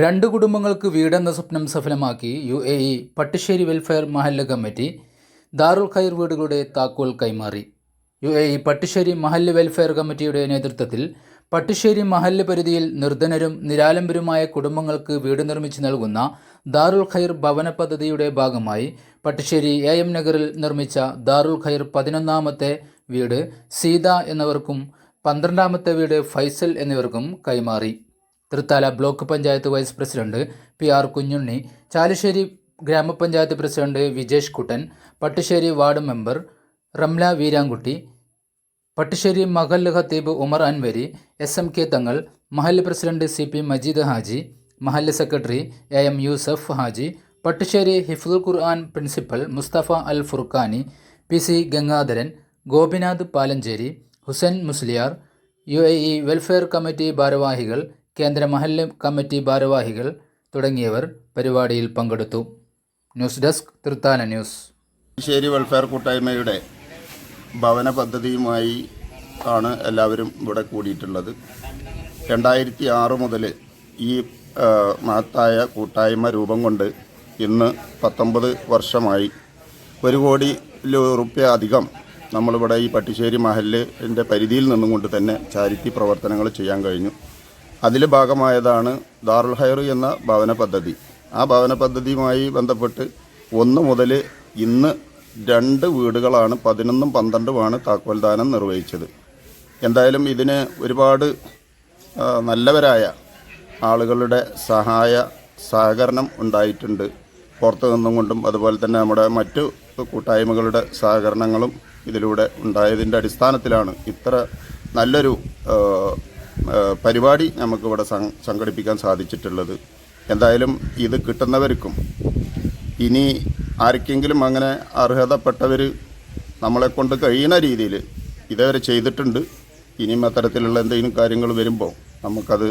രണ്ട് കുടുംബങ്ങൾക്ക് വീടെന്ന സ്വപ്നം സഫലമാക്കി U A E Pattissery welfare മഹല്ല് കമ്മിറ്റി ദാറുൽ ഖൈർ വീടുകളുടെ താക്കോൽ കൈമാറി. യു എ ഇ പട്ടിശ്ശേരി മഹല്ല് വെൽഫെയർ കമ്മിറ്റിയുടെ നേതൃത്വത്തിൽ പട്ടിശ്ശേരി മഹല്ല് പരിധിയിൽ നിർധനരും നിരാലംബരുമായ കുടുംബങ്ങൾക്ക് വീട് നിർമ്മിച്ച് നൽകുന്ന ദാറുൽ ഖൈർ ഭവന പദ്ധതിയുടെ ഭാഗമായി പട്ടിശ്ശേരി എ എം നഗറിൽ നിർമ്മിച്ച ദാറുൽ ഖൈർ പതിനൊന്നാമത്തെ വീട് സീത എന്നിവർക്കും പന്ത്രണ്ടാമത്തെ വീട് ഫൈസൽ എന്നിവർക്കും കൈമാറി. Thrithala block panchayat vice president P R Kunjunni Chalissery ഗ്രാമപഞ്ചായത്ത് president Vijesh Kuttan Pattissery ward member Ramla Veerankutty Pattissery മഹല്ല് ഖത്തീബ് Umar Anwari S M K Thangal മഹല്ല് president C P Majeed Haji മഹല്ല് secretary A M Yusuf Haji Pattissery Hifzul Quran principal Musthafa Al Furqani P C Gangadharan Gopinath Palancheri Hussain Musliyar U A E welfare committee ഭാരവാഹികൾ കേന്ദ്ര മഹല്ല് committee ഭാരവാഹികൾ തുടങ്ങിയവർ പരിപാടിയിൽ പങ്കെടുത്തു. News desk Thrithala news. ശരി welfare കൂട്ടായ്മയുടെ ഭവന പദ്ധതിയുമായി ആണ് എല്ലാവരും ഇവിടെ കൂടിയിട്ടുള്ളത്. രണ്ടായിരത്തി ആറ് മുതൽ ഈ മഹത്തായ കൂട്ടായ്മ രൂപം കൊണ്ട് ഇന്ന് പത്തൊമ്പത് വർഷമായി ഒരു കോടി റുപ്യ അധികം നമ്മളിവിടെ ഈ പട്ടിശ്ശേരി മഹലിന്റെ പരിധിയിൽ നിന്നുകൊണ്ട് തന്നെ ചാരിറ്റി പ്രവർത്തനങ്ങൾ ചെയ്യാൻ കഴിഞ്ഞു. അതിൽ ഭാഗമായതാണ് ദാറുൽ ഹൈർ എന്ന ഭവന പദ്ധതി. ആ ഭവന പദ്ധതിയുമായി ബന്ധപ്പെട്ട് ഒന്ന് മുതൽ ഇന്ന് രണ്ട് വീടുകളാണ് പതിനൊന്നും പന്ത്രണ്ടുമാണ് താക്കോൽദാനം നിർവഹിച്ചത്. എന്തായാലും ഇതിന് ഒരുപാട് നല്ലവരായ ആളുകളുടെ സഹായ സഹകരണം ഉണ്ടായിട്ടുണ്ട്. പുറത്തു നിന്നും കൊണ്ടും അതുപോലെ തന്നെ നമ്മുടെ മറ്റു കൂട്ടായ്മകളുടെ സഹകരണങ്ങളും ഇതിലൂടെ ഉണ്ടായതിന്റെ അടിസ്ഥാനത്തിലാണ് ഇത്ര നല്ലൊരു പരിപാടി നമുക്കിവിടെ സംഘടിപ്പിക്കാൻ സാധിച്ചിട്ടുള്ളത്. എന്തായാലും ഇത് കിട്ടുന്നവർക്കും ഇനി ആർക്കെങ്കിലും അങ്ങനെ അർഹതപ്പെട്ടവർ നമ്മളെ കൊണ്ട് കഴിയുന്ന രീതിയിൽ ഇതേവരെ ചെയ്തിട്ടുണ്ട്. ഇനിയും അത്തരത്തിലുള്ള എന്തെങ്കിലും കാര്യങ്ങൾ വരുമ്പോൾ നമുക്കത്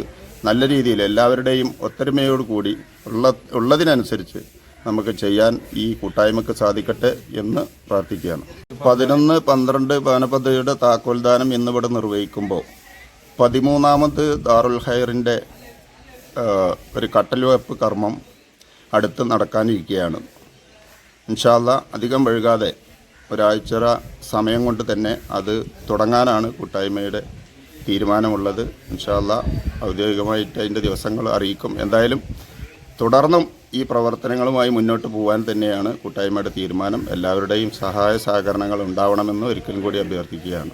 നല്ല രീതിയിൽ എല്ലാവരുടെയും ഒത്തൊരുമയോട് കൂടി ഉള്ള ഉള്ളതിനനുസരിച്ച് നമുക്ക് ചെയ്യാൻ ഈ കൂട്ടായ്മക്ക് സാധിക്കട്ടെ എന്ന് പ്രാർത്ഥിക്കുകയാണ്. പതിനൊന്ന് പന്ത്രണ്ട് ഭവനപദ്ധതിയുടെ താക്കോൽദാനം ഇന്നിവിടെ നിർവഹിക്കുമ്പോൾ പതിമൂന്നാമത് ദാറുൽ ഹൈറിന്റെ ഒരു കട്ടൽവെപ്പ് കർമ്മം അടുത്ത് നടക്കാനിരിക്കുകയാണ് ഇൻഷാല്ല അധികം വഴുകാതെ ഒരാഴ്ച സമയം കൊണ്ട് തന്നെ അത് തുടങ്ങാനാണ് കൂട്ടായ്മയുടെ തീരുമാനമുള്ളത്. ഇൻഷാല്ല ഔദ്യോഗികമായിട്ട് അതിന്റെ ദിവസങ്ങൾ അറിയിക്കും. എന്തായാലും തുടർന്നും ഈ പ്രവർത്തനങ്ങളുമായി മുന്നോട്ട് പോകാൻ തന്നെയാണ് കൂട്ടായ്മയുടെ തീരുമാനം. എല്ലാവരുടെയും സഹായ സഹകരണങ്ങൾ ഉണ്ടാവണമെന്ന് ഒരിക്കലും കൂടി അഭ്യർത്ഥിക്കുകയാണ്.